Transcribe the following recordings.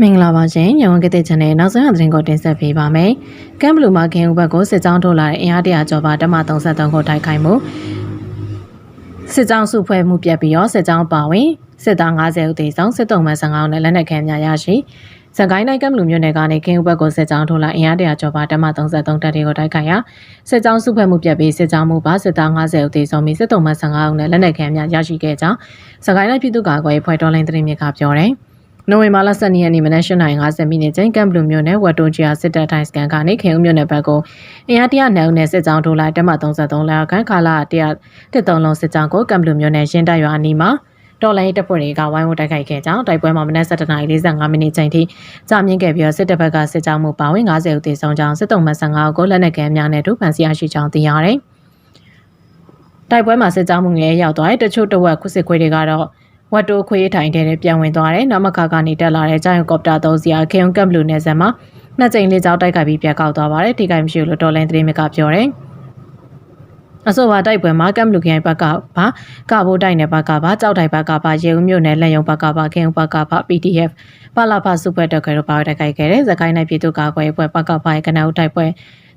မင်္ဂလာပါရှင်ညဝန်ကတဲ့ channel နောက်ဆုံးရသတင်းကိုတင်ဆက်ပေးပါမယ်။ကမ်ဘလူမှာခင်ဦးဘက်ကိုစစ်ကြောင်းထုတ်လာတဲ့အင်အားတရာကျော်ပါဓမ္မ33ကိုတိုက်ခိုက်မှုစစ်ကြောင်းစုဖွဲ့မှုပြတ်ပြီးတော့စစ်ကြောင်းပါဝင်စစ်သား90ဦးသေဆုံးစစ်တုံးမှန်15ဦးနဲ့လက်နက်ခဲများရရှိစကိုင်းတိုင်းကမ်ဘလူမြို့နယ်ကနေခင်ဦးဘက်ကိုစစ်ကြောင်းထုတ်လာအင်အားတရာကျော်ပါဓမ္မ33တပ်တွေကိုတိုက်ခိုက်ရာစစ်ကြောင်းစုဖွဲ့မှုပြတ်ပြီးစစ်ကြောင်းမှုပါစစ်သား90ဦးသေဆုံးပြီးစစ်တုံးမှန်15ဦးနဲ့လက်နက်ခဲများရရှိခဲ့ကြောင်းစကိုင်းတိုင်းပြည်သူ့ကာကွယ်ရေးဖွဲ့တော်လိုင်းသတင်းမြစ်ကပြောတယ်။ နိုဝင်ဘာလ12ရက်နေ့မနက်8:50မိနစ်ချိန်ကမ်ဘလူမြို့နယ်ဝတ်တုံချီယာစစ်တပ်ထိုင်စကန်ကနေခင်ဦးမြို့နယ်ဘက်ကိုအင်အားတရနှုန်းနဲ့စစ်ကြောင်းထိုးလိုက်တက်မ33လောက်ခန့်ခါလာ113လုံးစစ်ကြောင်းကိုကမ်ဘလူမြို့နယ်ရှင်းတပ်ရွာအနီးမှာတော်လိုင်းတပ်ဖွဲ့တွေကဝိုင်းဝန်းတိုက်ခိုက်ခဲ့ကြောင်းတိုက်ပွဲမှာမနက်7:45မိနစ်ချိန်ထိကြာမြင့်ခဲ့ပြီးစစ်တပ်ဘက်ကစစ်ကြောင်းမှုပါဝင်90ဦးသေဆုံးကြောင်းစစ်တုံးမ15ဦးကိုလက်နက်ခဲများနဲ့ဒုဖန်စီရရှိကြောင်းသိရတယ်။တိုက်ပွဲမှာစစ်ကြောင်းမှုငယ်ရောက်သွားတဲ့တချို့တဝက်ခုစစ်ခွေးတွေကတော့ ဝတ်တိုးခွေးထိုင်တဲ့ပြန်ဝင်သွားတယ်။နမခါကနေတက်လာတဲ့ဂျိုင်ကော်ပတာသုံးစီးအားခေယုံကပ်ဘလူးနယ်စပ်မှာနှစ်ကြိမ်လေးကြောင်းတိုက်ခိုက်ပြီးပြတ်ကောက်သွားပါတယ်။ထိခိုက်မရှိလို့တော်လိုင်းသတင်းမြစ်ကပြောတယ်။အဆိုပါတိုက်ပွဲမှာကမ်ဘလူခိုင်ဘက်ကပါကဘိုးတိုက်နယ်ဘက်ကပါကြောက်တိုက်ဘက်ကပါရေဦးမြို့နယ်လက်ယုံဘက်ကပါခေယုံဘက်ကပါ PDF ပါလာဖစုဖွဲ့တက်ခဲတော့ပါတိုက်ခိုက်ခဲ့တယ်။သခိုင်းနိုင်ပြည်သူ့ကာကွယ်ပွဲဘက်ကပါကနအုပ်တိုက်ပွဲ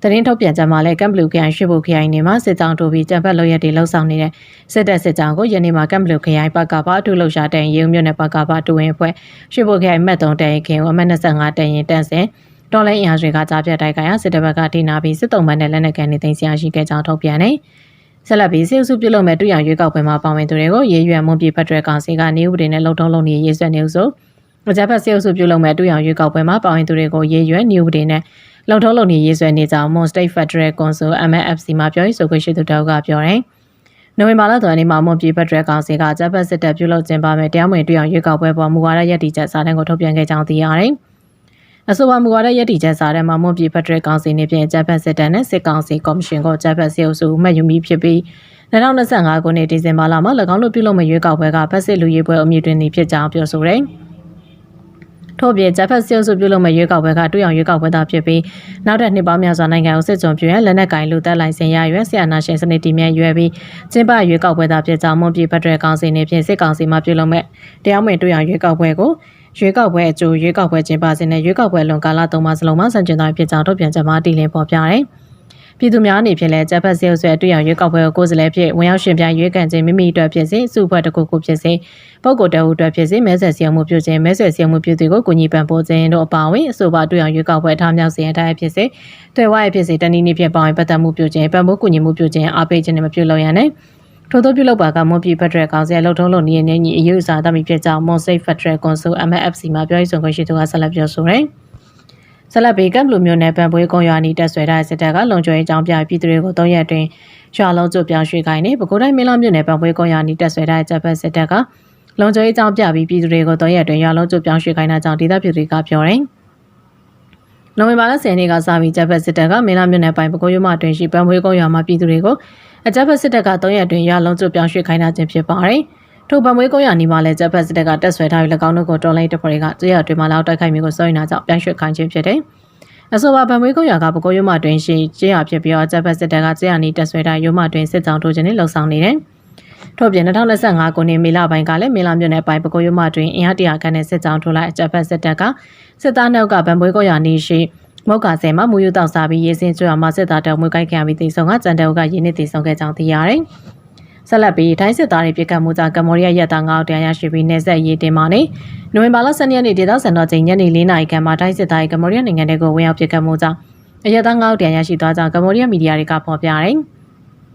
သတင်းထုတ်ပြန်ကြမှာလဲကမ်ဘလူခရိုင်ရွှေဘိုခရိုင်နေမှာစစ်ကြောင်းတိုးပြီးကြံဖက်လို့ရက်တွေလှုပ်ဆောင်နေတဲ့စစ်တပ်စစ်ကြောင်းကိုယနေ့မှာကမ်ဘလူခရိုင်ဘက်ကပါအထူးလှုပ်ရှားတန်ရုံမြို့နယ်ဘက်ကပါတူဝင်အဖွဲ့ရွှေဘိုခရိုင်မတ်တုံတန်ရင်ခင်အမတ်25တန်ရင်တန်စင်တော်လိုင်းအင်အားတွေကကြားပြတ်တိုက်ခိုင်ရစစ်တပ်ဘက်ကထိနာပြီးစစ်တုံးမနဲ့လက်နက်ကန်နေသိမ်းဆရာရှိခဲ့ကြောင်းထုတ်ပြန်နေဆက်လက်ပြီးစေစုပြုလုပ်မဲ့တွေ့ရရွေးကောက်ပွဲမှာပါဝင်သူတွေကိုရေးရွယ်မွန်ပြည်ဖက်ဒရယ်ကောင်စီကနေဥပဒေနဲ့လုံထုံးလုံနေရေးဆွဲနေဥဆိုအကြမ်းဖက်စေအုပ်စုပြုလုပ်မဲ့တွေ့ရရွေးကောက်ပွဲမှာပါဝင်သူတွေကိုရေးရွယ်နေဥပဒေနဲ့ လုံထုံးလုံနေရေးဆွဲနေကြောင်း Mon State Federal Council MFC မှာပြောရေးဆိုခွင့်ရှိသူတောက်ကပြောတယ်။နိုဝင်ဘာလတွင်နေ့မှာမွန်ပြည်ဖက်ဒရယ်ကောင်စီကဂျပန်စစ်တပ်ပြုလုပ်ကျင်းပမဲ့တရားမဝင်တွေ့အောင်ရွေးကောက်ပွဲပေါ်မူဝါဒရည်တည်ချက်စာတမ်းကိုထုတ်ပြန်ခဲ့ကြောင်းသိရတယ်။အဆိုပါမူဝါဒရည်တည်ချက်စာတမ်းမှာမွန်ပြည်ဖက်ဒရယ်ကောင်စီနေပြင်ဂျပန်စစ်တပ်နဲ့စစ်ကောင်စီကော်မရှင်ကိုဂျပန်စေအုပ်စုမှတ်ယူမိဖြစ်ပြီး2025ခုနှစ်ဒီဇင်ဘာလမှာ၎င်းတို့ပြုလုပ်မဲ့ရွေးကောက်ပွဲကဖက်စစ်လူရေးပွဲအမြင့်တွင်ဖြစ်ကြောင်းပြောဆိုတယ်။ ထို့ပြင်ဂျပန်စစ်အုပ်စုပြုလုပ်မဲ့ရွေးကောက်ပွဲကတွေ့အောင်ရွေးကောက်ပွဲသားဖြစ်ပြီးနောက်ထပ်နှစ်ပေါင်းများစွာနိုင်ငံကိုစစ်ကြုံပြရန်လက်နက်ကင်လူသက်လိုင်စင်ရရွယ်ဆီယနာရှင်စနစ်တည်မြဲရွယ်ပြီးကျင်းပရွေးကောက်ပွဲသားဖြစ်ကြောင်းမွန်ပြည်ဖက်ဒရယ်ကောင်စီနေဖြင့်စစ်ကောင်စီမှပြုလုပ်မဲ့တရားဝင်တွေ့အောင်ရွေးကောက်ပွဲကိုရွေးကောက်ပွဲအကျိုးရွေးကောက်ပွဲကျင်းပစဉ်နဲ့ရွေးကောက်ပွဲလွန်ကာလ၃ပါးစလုံးမှာဆန့်ကျင်သွားဖြစ်ကြောင်းထုတ်ပြန်ချက်မှာတည်လင်းပေါ်ပြတယ်။ ပြည်သူများအနေဖြင့်လည်းဂျပန်စေအုပ်စုအတွက်ရွေးကောက်ပွဲကိုကိုယ်စားလှယ်ဖြစ်ဝင်ရောက်ရှင်ပြရွေးကန်ခြင်းမိမိအတွက်ဖြစ်စေစုဖွဲ့တစ်ခုခုဖြစ်စေပုဂ္ဂိုလ်တအုပ်အတွက်ဖြစ်စေမဲဆွယ်စည်းရုံးမှုပြုခြင်းမဲဆွယ်စည်းရုံးမှုပြုသူကိုကိုညီပံပိုးခြင်းတို့အပါအဝင်အဆိုပါတွေ့အောင်ရွေးကောက်ပွဲအထောက်အမြောက်စီရင်တိုင်းဖြစ်စေတွေ့ဝရဖြစ်စေတနည်းနည်းဖြင့်ပါဝင်ပတ်သက်မှုပြုခြင်းပံ့ပိုးကူညီမှုပြုခြင်းအားပေးခြင်းနဲ့မပြုလုပ်ရနဲ့ထို့သောပြုလုပ်ပါကမွန်ပြည်ဖက်ဒရယ်ကောင်စီအလုပ်ထုံးလုပ်နေနေညီအယူအဆတမိဖြစ်ကြောင်းမွန်စိတ်ဖက်ဒရယ်ကွန်ဆူ MFC မှာပြောရေးဆိုခွင့်ရှိသူကဆက်လက်ပြောဆိုတယ်။ ဆလဘေကမ်ဘလူမျိုးနယ်ပန်ပွေးကုန်းရွာနီတက်ဆွဲတဲ့စစ်တပ်ကလုံခြုံရေးအကြောင်းပြပြည်သူတွေကို၃ရက်တွင်ရွာလုံးကျပြောင်းရွှေ့ခိုင်းနေပဲခူးတိုင်းမင်းလာမြို့နယ်ပန်ပွေးကုန်းရွာနီတက်ဆွဲတဲ့ဂျပန်စစ်တပ်ကလုံခြုံရေးအကြောင်းပြပြီးပြည်သူတွေကို၃ရက်တွင်ရွာလုံးကျပြောင်းရွှေ့ခိုင်းတဲ့ကြောင့်ဒေသပြည်တွေကပြောတယ်။နိုဝင်ဘာလ10ရက်နေ့ကစပြီးဂျပန်စစ်တပ်ကမင်းလာမြို့နယ်ပိုင်ပကိုးရွာတွင်ရှိပန်ပွေးကုန်းရွာမှာပြည်သူတွေကိုအကြမ်းဖက်စစ်တပ်က၃ရက်တွင်ရွာလုံးကျပြောင်းရွှေ့ခိုင်းတာခြင်းဖြစ်ပါတယ်။ ထိုဗံမွေးကုန်းရနီမှာလည်းဂျပန်စစ်တပ်ကတက်ဆွဲထားပြီး၎င်းတို့ကိုတော်လိုင်းတပ်ဖွဲ့တွေကကြေးရတွင်မှလောက်တိုက်ခိုက်မျိုးကိုစိုးရိမ်တာကြောင့်ပြန်ရွှေ့ခိုင်းခြင်းဖြစ်တယ်။အဆိုပါဗံမွေးကုန်းရကပကိုးရုံမတွင်ရှိကြေးရဖြစ်ပြီးတော့ဂျပန်စစ်တပ်ကကြေးရနီတက်ဆွဲထားရုံမတွင်စစ်ကြောင်းထိုးခြင်းနဲ့လှုံ့ဆော်နေတယ်။ထို့ပြင်2025ခုနှစ်မေလပိုင်းကလည်းမေလမြို့နယ်ပိုင်းပကိုးရုံမတွင်အင်အားတရာခန့်နဲ့စစ်ကြောင်းထိုးလိုက်ဂျပန်စစ်တပ်ကစစ်သားနှုတ်ကဗံမွေးကုန်းရနီရှိမောက်ကဆယ်မှာမူယူတောက်စားပြီးရေးစင်းကျွာမှာစစ်သားတောင်မွေးကိုက်ခံပြီးတိစုံကကြံတဲကရင်းနေတိစုံခဲ့ကြောင်းသိရတယ်။ ဆက်လက်ပြီးထိုင်းစစ်သားတွေပြစ်ခတ်မှုကြောင့်ကမ္ဘောဒီးယားရက်သား9ဦးတရားရရှိပြီးနေဆက်ရေးတင်ပါနေနိုဝင်ဘာလ12ရက်နေ့ဒေသစံတော်ချိန်ညနေ4နာရီခန့်မှာထိုင်းစစ်သားတွေကမ္ဘောဒီးယားနိုင်ငံထဲကိုဝင်ရောက်ပြစ်ခတ်မှုကြောင့်အရက်သား9ဦးတရားရရှိသွားကြောင်းကမ္ဘောဒီးယားမီဒီယာတွေကဖော်ပြတယ်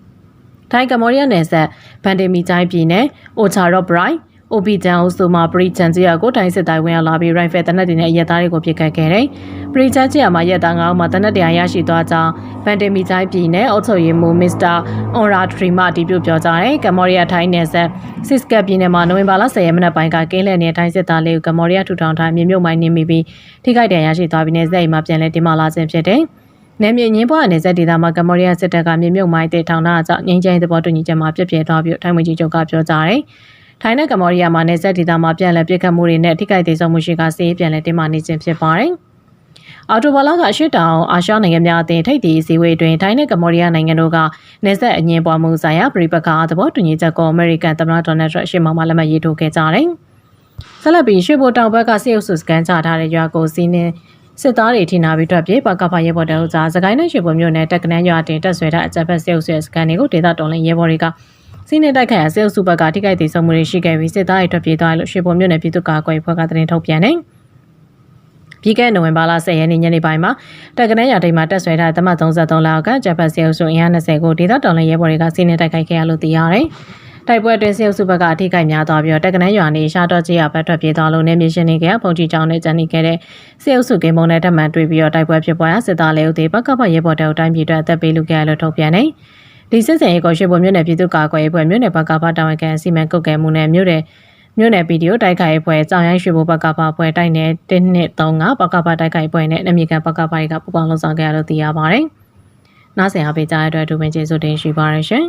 ။ထိုင်းကမ္ဘောဒီးယားနယ်စပ်ဗန်ဒေမီချိုင်းပြည်နယ်အိုချာရော့ဘရိုင် အိုပီတန်အုပ်စုမှာပရိချန်ကြီးယာကိုတိုင်းစစ်တိုင်းဝင်ရောက်လာပြီးရိုင်ဖယ်တနက်တွေနဲ့ရက်သားတွေကိုပြစ်ခတ်ခဲ့တယ်။ပရိချန်ကြီးယာမှာရက်သား9ဦးမှာတနက်တရားရရှိသွားကြောင်းဗန်ဒေမီချိုင်းပြည်နယ်အုပ်ချုပ်ရေးမှူးမစ္စတာအွန်ရာထရီမှအတည်ပြုပြောကြားတယ်။ကမ္ဘောဒီးယားထိုင်းနယ်စပ်စစ်စကပ်ပြည်နယ်မှာနိုဝင်ဘာလ10ရက်နေ့ပိုင်းကကင်းလည်နေတဲ့ထိုင်းစစ်သားလေးကိုကမ္ဘောဒီးယားထူထောင်ထားမြေမြုပ်မိုင်းနေမိပြီးထိခိုက်ဒဏ်ရာရရှိသွားပြီးနေဆက်အိမ်မှာပြန်လည်တင်မာလာခြင်းဖြစ်တယ်။နယ်မြေငင်းပွားနယ်စပ်ဒေသမှာကမ္ဘောဒီးယားစစ်တပ်ကမြေမြုပ်မိုင်းတေထောင်တာကြောင့်ငင်းကျင်းသဘောတူညီချက်မှာပြည့်ပြည့်သွားပြီးထိုင်းဝန်ကြီးချုပ်ကပြောကြားတယ်။ ထိုင်းနဲ့ကမ္ဘောဒီးယားမှာနေဆက်ဒေသမှာပြန်လည်ပြစ်ခတ်မှုတွေနဲ့ထိခိုက်ဒေဆုံးမှုရှိကစီးပြန်လည်တင်မာနေခြင်းဖြစ်ပါတယ်။အော်တိုဘာလကအရှိတောင်အာရှနိုင်ငံများအသင်းထိပ်သီးအစည်းအဝေးတွင်ထိုင်းနဲ့ကမ္ဘောဒီးယားနိုင်ငံတို့ကနေဆက်အငင်းပွားမှုဆိုင်ရာပြည်ပခါသဘောတူညီချက်ကိုအမေရိကန်သမ္မတဒေါ်နယ်ထရန့်ရှေ့မှမှာလက်မှတ်ရေးထိုးခဲ့ကြတယ်။ဆက်လက်ပြီးရွှေဘိုတောင်ဘက်ကစစ်အုပ်စုစကန်ချထားတဲ့ရွာကိုစီးနှင်းစစ်သားတွေထိနာပြီးထွက်ပြေးပကဖရဲဘော်တို့ကြားစကိုင်းနဲ့ရွှေဘိုမြို့နယ်တက်ကနန်းရွာတင်တက်ဆွဲထားအကြပ်ဖက်စစ်အုပ်စုရဲ့စကန်တွေကိုဒေသတော်လှန်ရဲဘော်တွေက စီးနှင်းတိုက်ခိုက်ရစစ်အုပ်စုဘက်ကထိခိုက်ဒေဆုံးမှုတွေရှိခဲ့ပြီးစစ်သားတွေထွက်ပြေးသွားလို့ရွှေဘိုမြို့နယ်ပြည်သူ့ကာကွယ်ရေးဖွဲ့ကသတင်းထုတ်ပြန်တယ်ပြီးခဲ့တဲ့နိုဝင်ဘာလ10ရက်နေ့ညနေပိုင်းမှာတက်ကနန်းရွာတိမ်မှာတက်ဆွဲထားတဲ့တမတ်33လောက်ကဂျပန်စစ်အုပ်စုအင်အား20ကိုဒေသတော်လှန်ရဲဘော်တွေကစီးနှင်းတိုက်ခိုက်ခဲ့ရလို့သိရတယ်။တိုက်ပွဲအတွင်းစစ်အုပ်စုဘက်ကအထိကိများသွားပြီးတော့တက်ကနန်းရွာနေရှာတော့ကြီးရဘက်ထွက်ပြေးသွားလို့နေမြေရှင်တွေကပုံကြီးကြောင်နဲ့ကျန်နေခဲ့တဲ့စစ်အုပ်စုကင်းမုံနဲ့တက်မှန်တွေ့ပြီးတော့တိုက်ပွဲဖြစ်ပွားရာစစ်သားလေးဦးသေးဘက်ကဖရဲဘော်တဲ့အတိုင်းပြည်အတွက်အသက်ပေးလူခဲ့ရလို့ထုတ်ပြန်နေ ဒီစစ်စင်ရေးကိုရွှေဘုံမြို့နယ်ပြည်သူ့ကာကွယ်ရေးဖွဲ့မြို့နယ်ဘက်ကဖတာဝန်ခံစီမံကုတ်ကဲမှုနဲ့မြို့နယ်မြို့နယ်ဗီဒီယိုတိုက်ခိုက်ရေးဖွဲ့ကြောင်ရိုင်းရွှေဘုံဘက်ကဖဖွဲ့တိုက်နယ်1နှစ်3ဘက်ကဖတိုက်ခိုက်ဖွဲ့နဲ့အမေရိကန်ဘက်ကဖတွေကပူပေါင်းလှုပ်ဆောင်ခဲ့ရလို့သိရပါတယ်။နားဆင်အားပေးကြတဲ့အတွက်ဒူပင်ကျေးဇူးတင်ရှိပါရရှင်